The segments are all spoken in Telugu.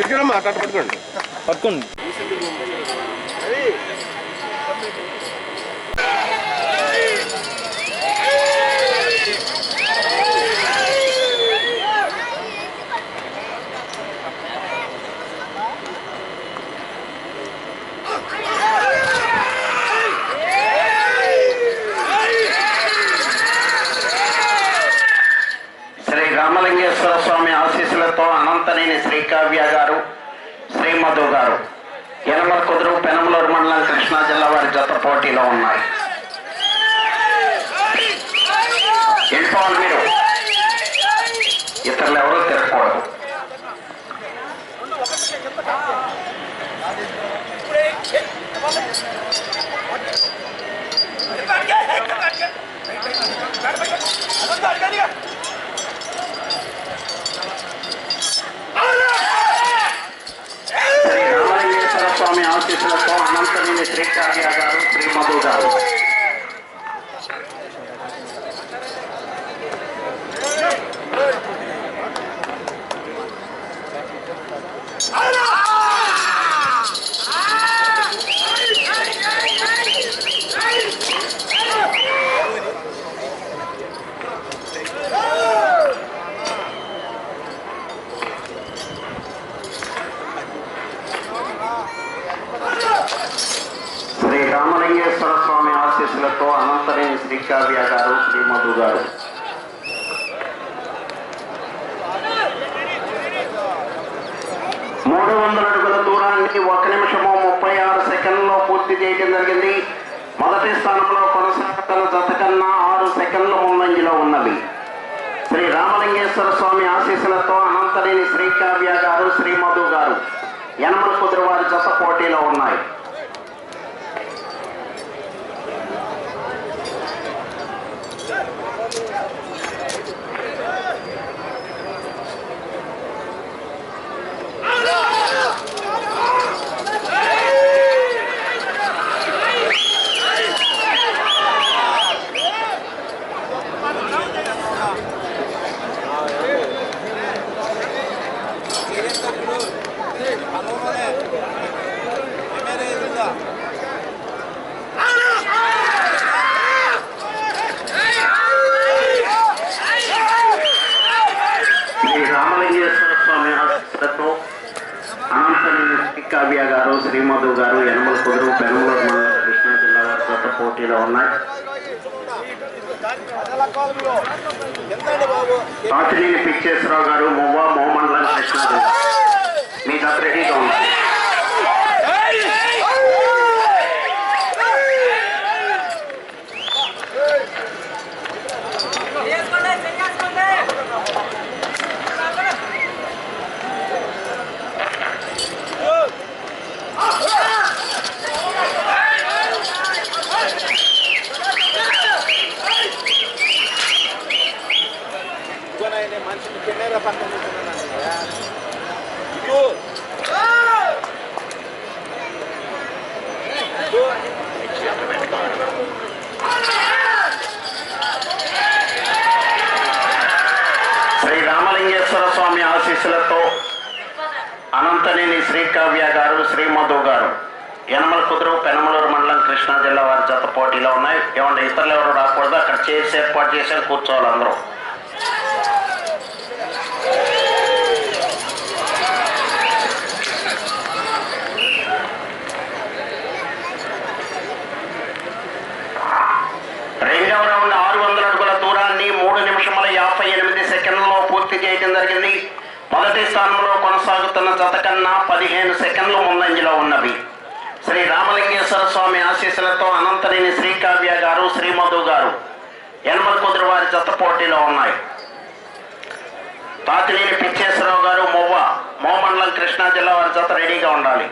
ఇక్కడ మాట్లాడు పట్టుకోండి. పట్టుకోండి శ్రీ రామలింగేశ్వర స్వామి ఆశీస్సులతో అనంతనేని శ్రీకావ్య గారు శ్రీమధు గారు యనమల కుదురు పెనమలూరు మండలం కృష్ణా జిల్లా వారి జత పోటీలో ఉన్నాయి వెళ్ళిపోవాలి మీరు ఇతరులు ఎవరూ తిరగకూడదు శ్రీ రామలింగేశ్వర స్వామి ఆశీస్సులతో అనంతనేని శ్రీకావ్య గారు శ్రీమధు గారు శ్రీ రామలింగేశ్వర స్వామి ఆశీస్సులతో అనంతనేని శ్రీకావ్య గారు శ్రీమధు గారు మూడు వందల అడుగుల దూరాన్ని ఒక నిమిషము ముప్పై ఆరు సెకండ్లో పూర్తి చేయడం జరిగింది. మొదటి స్థానంలో కొనసాగుతున్న జత కన్నా ఆరు సెకండ్లు ముందంజలో ఉన్నవి. శ్రీ రామలింగేశ్వర స్వామి ఆశీస్సులతో అనంతలేని శ్రీకావ్య గారు శ్రీమధు గారు యనమల కుదురు వారి జత పోటీలో ఉన్నాయి శ్రీ రామలింగేశ్వర స్వామి ఆశీస్సులతో అనంతనేని శ్రీకావ్య గారు శ్రీమధు గారు యనమల కుదురు పెనమలూరు మండలం కృష్ణా జిల్లా వారి జత ఉన్నాయి. కాచినేని పిచ్చేశ్వరరావు గారు మువ్వా మోహన్ లాల్ జిల్లా మీ దగ్గర రెడీగా ఉంది మనిషిని కెమెరా పక్కన శ్రీ రామలింగేశ్వర స్వామి ఆశీస్సులతో అనంతనేని శ్రీకావ్య గారు శ్రీమధు గారు యనమల కుదురు పెనమలూరు మండలం కృష్ణా జిల్లా వారి జత పోటీలో ఉన్నాయి. ఏమంటే ఇతరులు ఎవరు రాకూడదు? అక్కడ చేసి ఏర్పాటు చేశారు కూర్చోవాలి అందరూ రెండవ రౌండ్ ఆరు వందల అడుగుల దూరాన్ని మూడు నిమిషముల యాభై ఎనిమిది సెకండ్లలో పూర్తి చేయడం జరిగింది. మొదటి స్థానంలో కొనసాగుతున్న జత కన్నా పదిహేను సెకండ్లు ముందంజలో ఉన్నవి. శ్రీ రామలింగేశ్వర స్వామి ఆశీస్సులతో అనంతరేని శ్రీకావ్య గారు శ్రీమధు గారు యనమల కుదురు వారి జత పోటీలో ఉన్నాయి. తాతినేని పిచ్చేశ్వరరావు గారు మొవ్వ మోమండలం కృష్ణా జిల్లా వారి జత రెడీగా ఉండాలి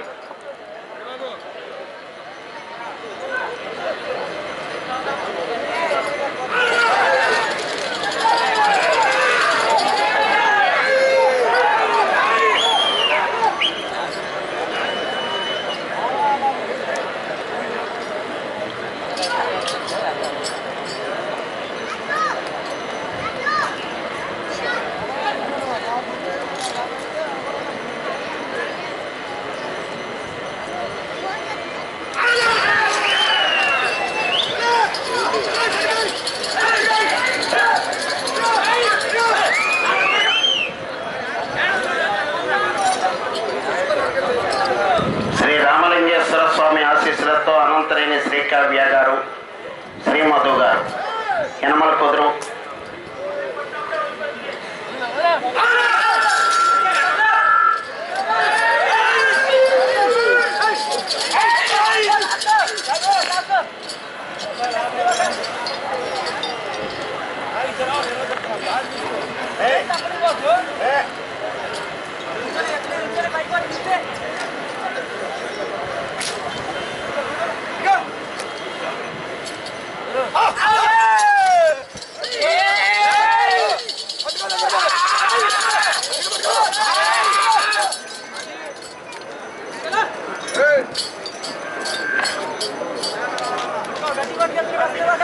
శ్రీ రామలింగేశ్వర స్వామి ఆశీస్సులతో అనంతరేని శ్రీకావ్య గారు శ్రీమధు గారు యనమల కుదురు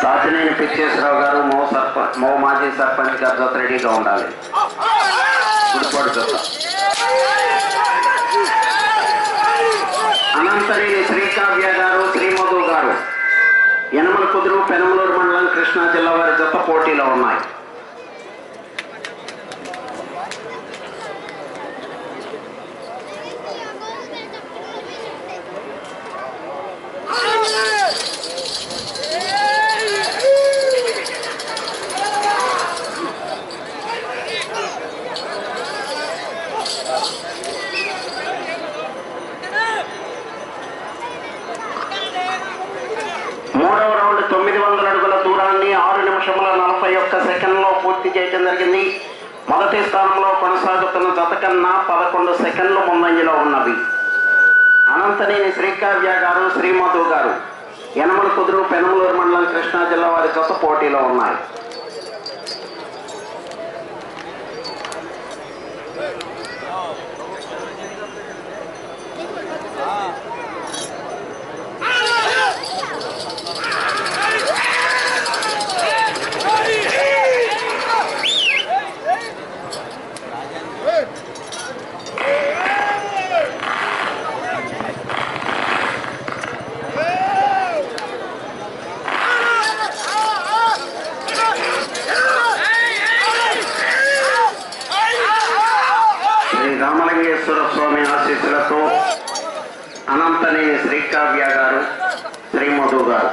తాతినేని పిచ్చేశ్వరరావు గారు మో సర్పంచ్ మో మాజీ సర్పంచ్ గారితో రెడీగా ఉండాలి. గుడిపాడు జత. అనంతరేని శ్రీకావ్య గారు శ్రీమధు గారు. యనమల కుదురు పెనమలూరు మండలం కృష్ణా జిల్లా వారి జత పోటీలో ఉన్నాయి మూడవ రౌండ్ తొమ్మిది వందల అడుగుల దూరాన్ని ఆరు నిమిషముల నలభై ఒక్క సెకండ్లో పూర్తి చేయడం జరిగింది. మొదటి స్థానంలో కొనసాగుతున్న జత కన్నా పదకొండు సెకండ్లు ముందంజలో ఉన్నవి. అనంతనేని శ్రీకావ్య గారు శ్రీమధు గారు యనమల కుదురు పెనమలూరు మండలం కృష్ణా జిల్లా వారి జత పోటీలో ఉన్నాయి శ్రీ రామలింగేశ్వర స్వామి ఆశీస్సులతో అనంతనేని శ్రీకావ్య గారు శ్రీమధు గారు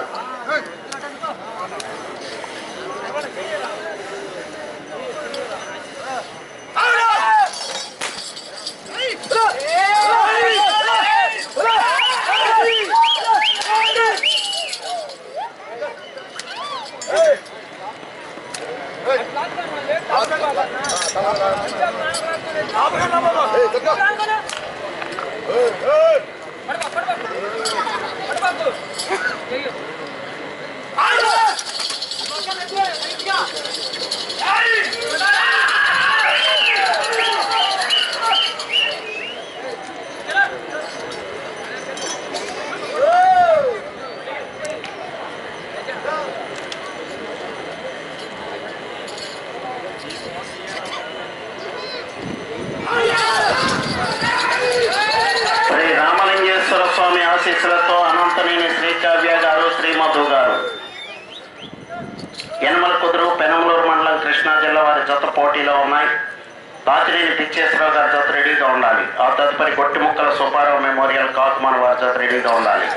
శ్రీ రామలింగేశ్వర స్వామి ఆశీస్సులతో అనంతనేని శ్రీకావ్య గారు శ్రీమధు గారు యనమల కుదురు పెనమలూరు మండలం కృష్ణా జిల్లా వారి జత పోటీలో ఉన్నాయి రాత్రిని పిచ్చేశ్వరరావు గారి జత రెడీగా ఉండాలి ఆ తదుపరి గొట్టి ముక్కల సుబ్బారావు మెమోరియల్ కాకుమాన్ వారి జత రెడీగా ఉండాలి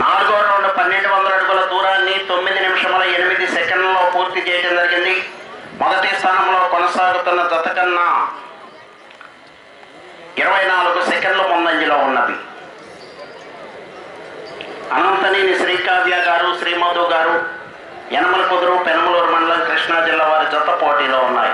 నాలుగో రౌండ్ పన్నెండు వందల అడుగుల దూరం ఎనిమిది సెకండ్లలో పూర్తి చేయడం జరిగింది. మొదటి స్థానంలో కొనసాగుతున్న జత కన్నా ఇరవై నాలుగు సెకండ్ల ముందంజలో ఉన్నది. అనంతనేని శ్రీకావ్య గారు శ్రీమధు గారు యనమల కుదురు పెనమలూరు మండలం కృష్ణా జిల్లా వారి జత పోటీలో ఉన్నాయి.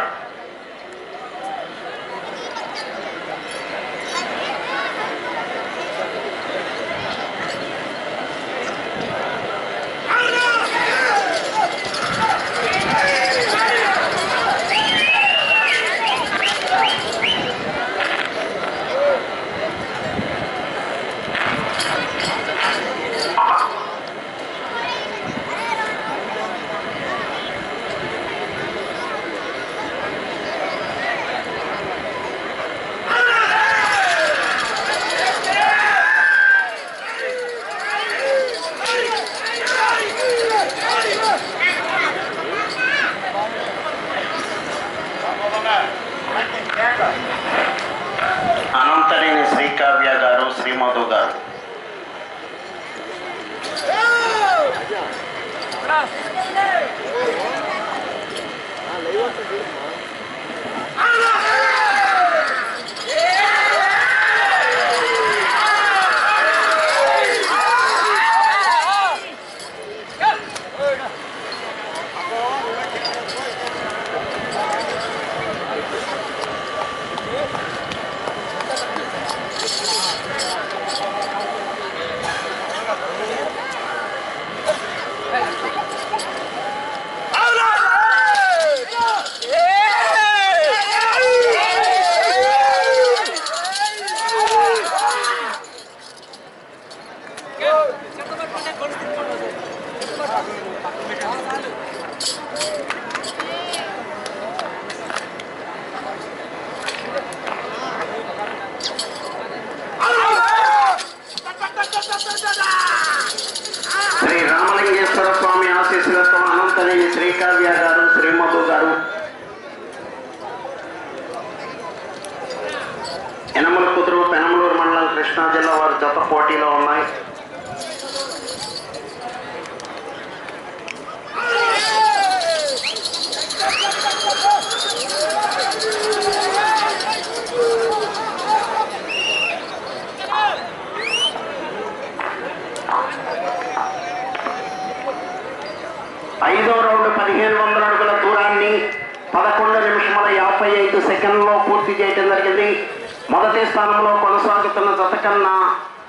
స్థానంలో కొనసాగుతున్న జత కన్నా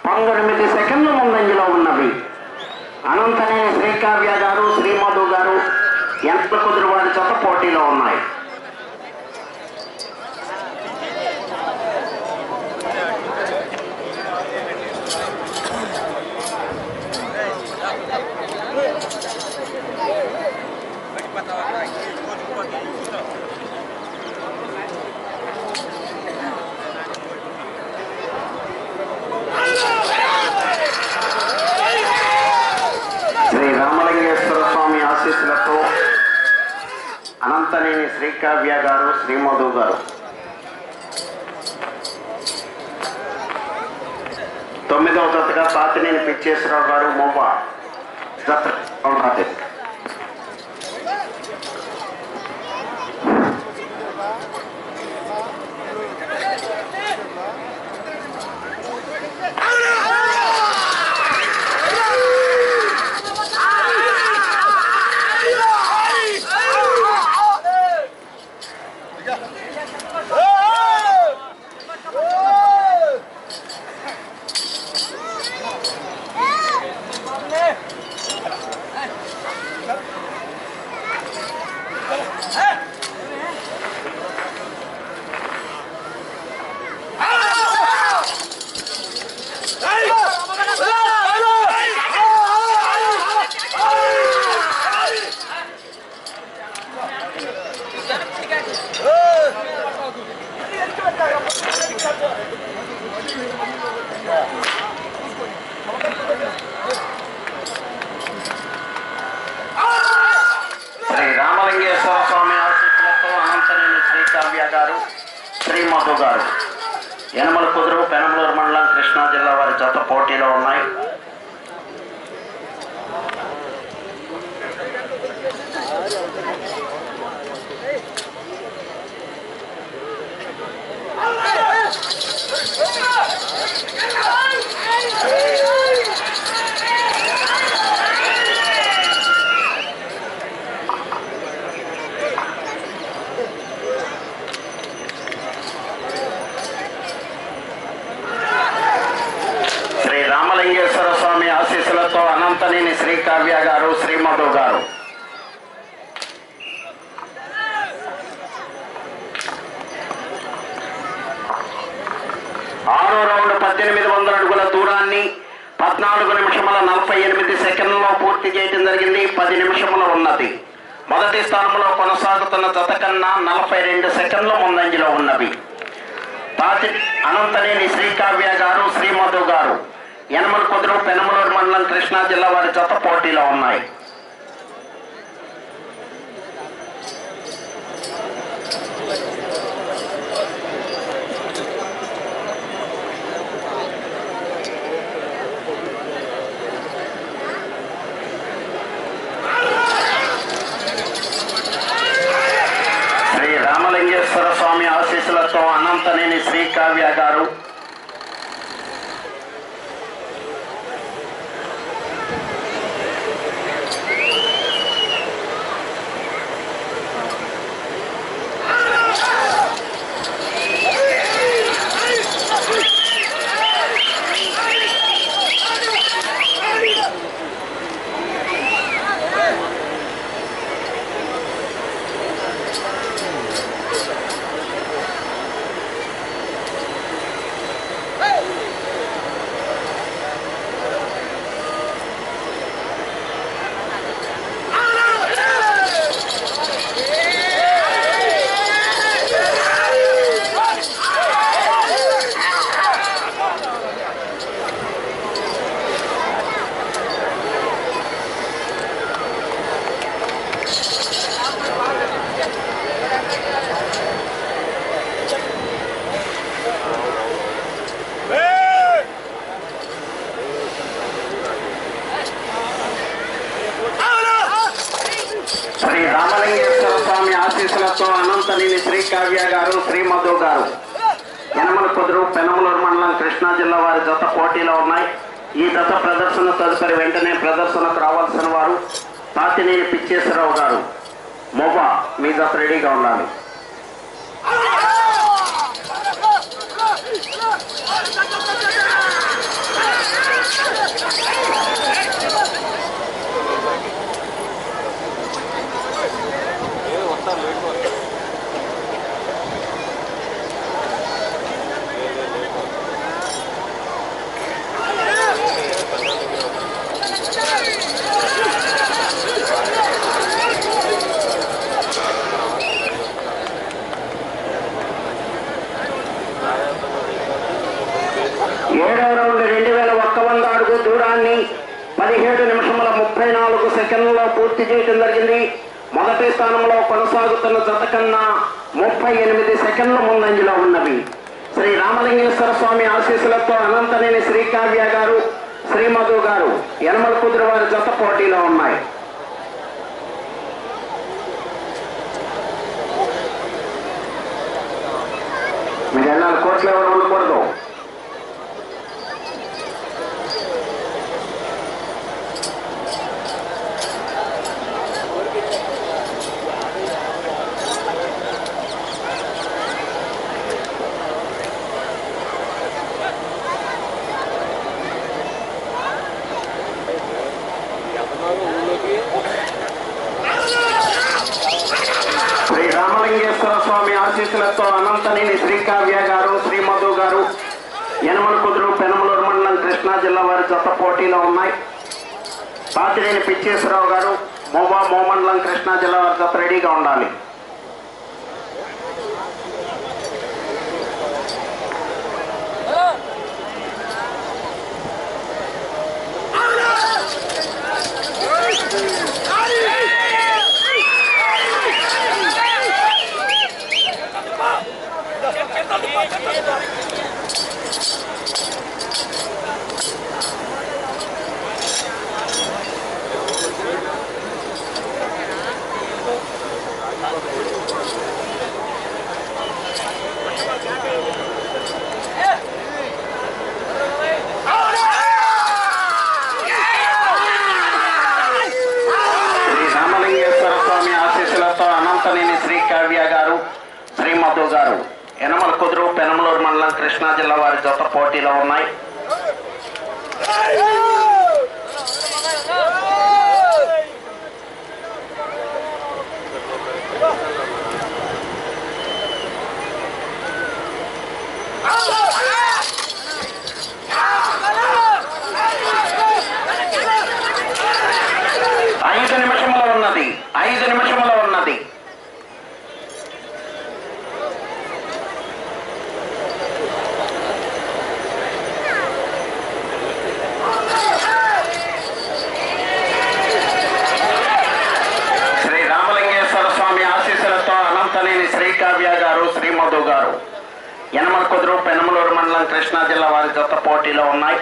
పంతొమ్మిది సెకండ్ల ముందంజలో ఉన్నవి. అనంతనే శ్రీకావ్య గారు శ్రీమధు గారు ఎంత కుదురు వారి జత పోటీలో ఉన్నాయి శ్రీ రామలింగేశ్వర స్వామి ఆశీస్సులతో అనంతనేని శ్రీకావ్య గారు శ్రీమధు గారు. తొమ్మిదవ జతగా పాతినేని పిచ్చేశ్వరరావు గారు మొబ్బ జత. సముద్రం పెనమలూరు మండలం కృష్ణా జిల్లా వారి జత పోటీలో ఉన్నాయి. శ్రీ రామలింగేశ్వర స్వామి ఆశీస్సులతో అనంతనేని శ్రీకావ్య గారు శ్రీ రామలింగేశ్వర స్వామి ఆశీస్సులతో అనంతనేని శ్రీకావ్య గారు శ్రీమధు గారు యనమల కుదురు పెనమలూరు మండలం కృష్ణా జిల్లా వారి జత పోటీలో ఉన్నాయి. ఈ జత ప్రదర్శన తదుపరి వెంటనే ప్రదర్శనకు రావాల్సిన వారు తాతినేని పిచ్చేశ్వరరావు గారు. మొబా మీ జత రెడీగా ఉండాలి ఏడవ రౌండ్ రెండు వేల ఒక్క వంద అడుగు దూరాన్ని పదిహేడు నిమిషముల ముప్పై నాలుగు పూర్తి చేయడం జరిగింది. మొదటి స్థానంలో కొనసాగుతున్న జత కన్నా ముప్పై ఎనిమిది సెకండ్ల ముందంజలో ఉన్నవి. శ్రీ రామలింగేశ్వర స్వామి ఆశీస్సులతో అనంతనేని శ్రీకావ్య గారు శ్రీమధు గారు యనమల కుదురు వారి జత పోటీలో ఉన్నాయి. మీరు వెళ్ళాలి కోట్లు ఎవరు ఉండకూడదు శ్రీ రామలింగేశ్వర స్వామి అనంతనేని శ్రీకావ్య గారు శ్రీమధు గారు యనమల కుదురు పెనమలూరు మండలం కృష్ణా జిల్లా వారి జత పోటీలో ఉన్నాయి. పాతిరేని పిచ్చేశ్వరరావు గారు మోబా మోమండలం కృష్ణా జిల్లా వారి జత రెడీగా ఉండాలి. Bye. కుదురు పెనమలూరు మండలం కృష్ణా జిల్లా వారి జత పోటీలో ఉన్నాయి ఐదు నిమిషములు ఉన్నది శ్రీ రామలింగేశ్వర స్వామి ఆశీస్సులతో అనంతనేని గారు శ్రీమధు గారు. యనమల కుదురు పెనమలూరు మండలం కృష్ణా జిల్లా వారి జత పోటీలో ఉన్నాయి.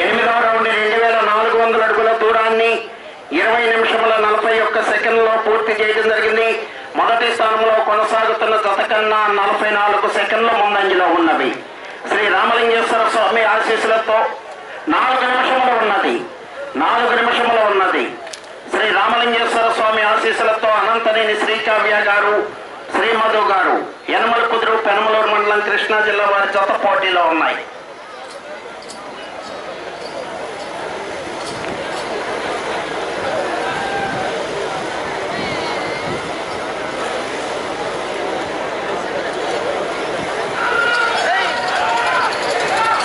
ఎనిమిదవ రౌండ్ రెండు వేల నాలుగు వందల అడుగుల దూరాన్ని ఇరవై నిమిషముల నలభై ఒక్క సెకండ్లో పూర్తి చేయడం జరిగింది. మొదటి స్థానంలో కొనసాగుతున్న జత కన్నా నలభై నాలుగు సెకండ్ల ముందంజలో ఉన్నవి. శ్రీ రామలింగేశ్వర స్వామి ఆశీస్సులతో నాలుగు నిమిషములు ఉన్నది. నాలుగు నిమిషములు ఉన్నది. శ్రీ రామలింగేశ్వర స్వామి ఆశీస్సులతో అనంతనేని శ్రీకావ్య గారు శ్రీమధు గారు యనమల కుదురు పెనమలూరు మండలం కృష్ణా జిల్లా వారి జత పోటీలో ఉన్నాయి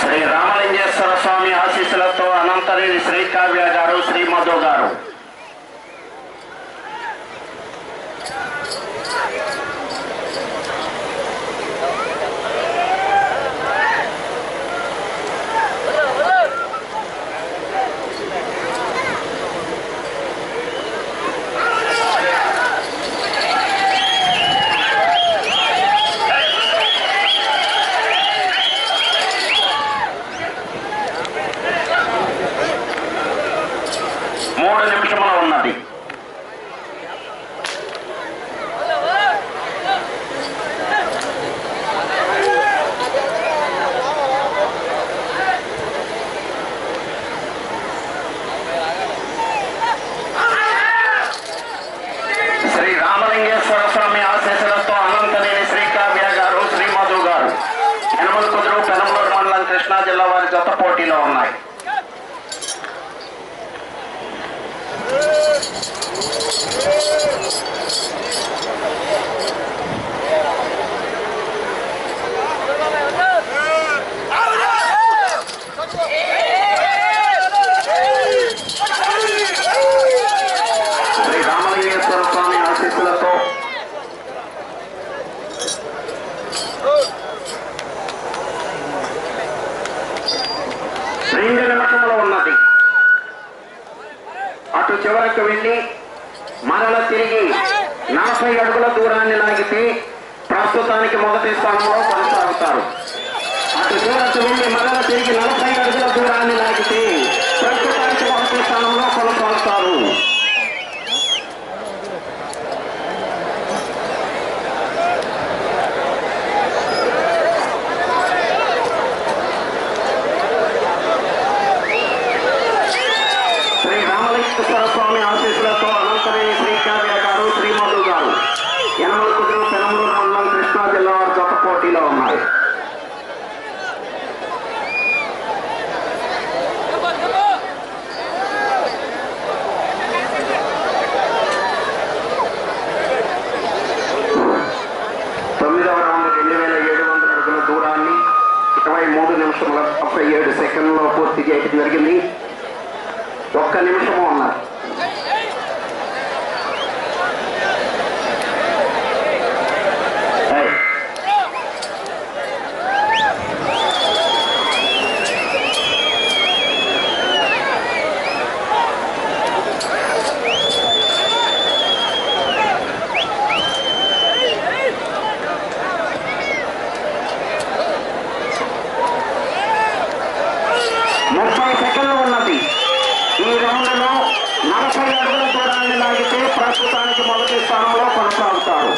శ్రీ రామలింగేశ్వర స్వామి ఆశీస్సులతో అనంతరేని శ్రీకావ్య గారు శ్రీమధు గారు మూడు నిమిషముల ఉన్నది శ్రీ రామలింగేశ్వర స్వామి ఆశీస్సులతో అనంతనేని శ్రీకావ్య గారు శ్రీమధు గారు యనమల కుదురు పెనమలూరు మండలం కృష్ణా జిల్లా వారి జత పోటీలో ఉన్నాయి శ్రీ స్వామి ఆశీస్సులతో రెండు నిమిషంలో ఉన్నది. అటు చివరకు వెళ్ళి మరల తిరిగి నలభై అడుగుల దూరాన్ని లాగితే ప్రస్తుతానికి మొదటి స్థానంలో కొనసాగుతారు. అటు చివరకు వెళ్ళి మరల తిరిగి నలభై అడుగుల దూరాన్ని లాగితే ప్రస్తుతానికి మొదటి స్థానంలో కొనసాగుతారు శ్రీ రామలింగేశ్వర స్వామి ఆశీస్సులతో అనంతరేని శ్రీకావ్య గారు శ్రీమధు గారు యనమల కుదురు పెనమలూరు మండలం కృష్ణా జిల్లా వారి జత పోటీలో ఉన్నారు తొమ్మిదవ రౌండ్ రెండు వేల ఏడు వందల అడుగుల దూరాన్ని ఇరవై మూడు నిమిషముల ముప్పై ఏడు సెకండ్లో పూర్తి చేయడం జరిగింది ఒక్క నిమిషము ఉన్నది ఏయ్. ముప్పై సెకండ్లు ఉన్నది ఈ రౌండ్లో నలభై అడుగుల దూరాన్ని లాగితే ప్రస్తుతానికి మొదటి స్థానంలో కొనసాగుతారు.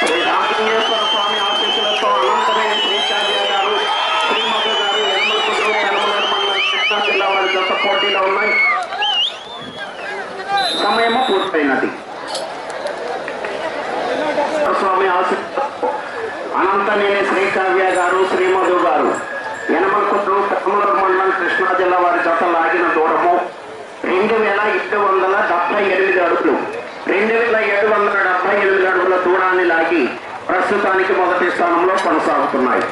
శ్రీ రామలింగేశ్వర స్వామి ఆశీస్సులతో చింతనేని శ్రీకావ్య గారు శ్రీమధు గారు. యనమకుట్టు కమ్మలూరు మండలం కృష్ణా జిల్లా వారి జత లాగిన దూరము రెండు వేల ఏడు వందల డెబ్బై ఎనిమిది అడుగులు. రెండు వేల ఏడు వందల డెబ్బై ఎనిమిది అడుగుల దూరాన్ని లాగి ప్రస్తుతానికి మొదటి స్థానంలో కొనసాగుతున్నాయి.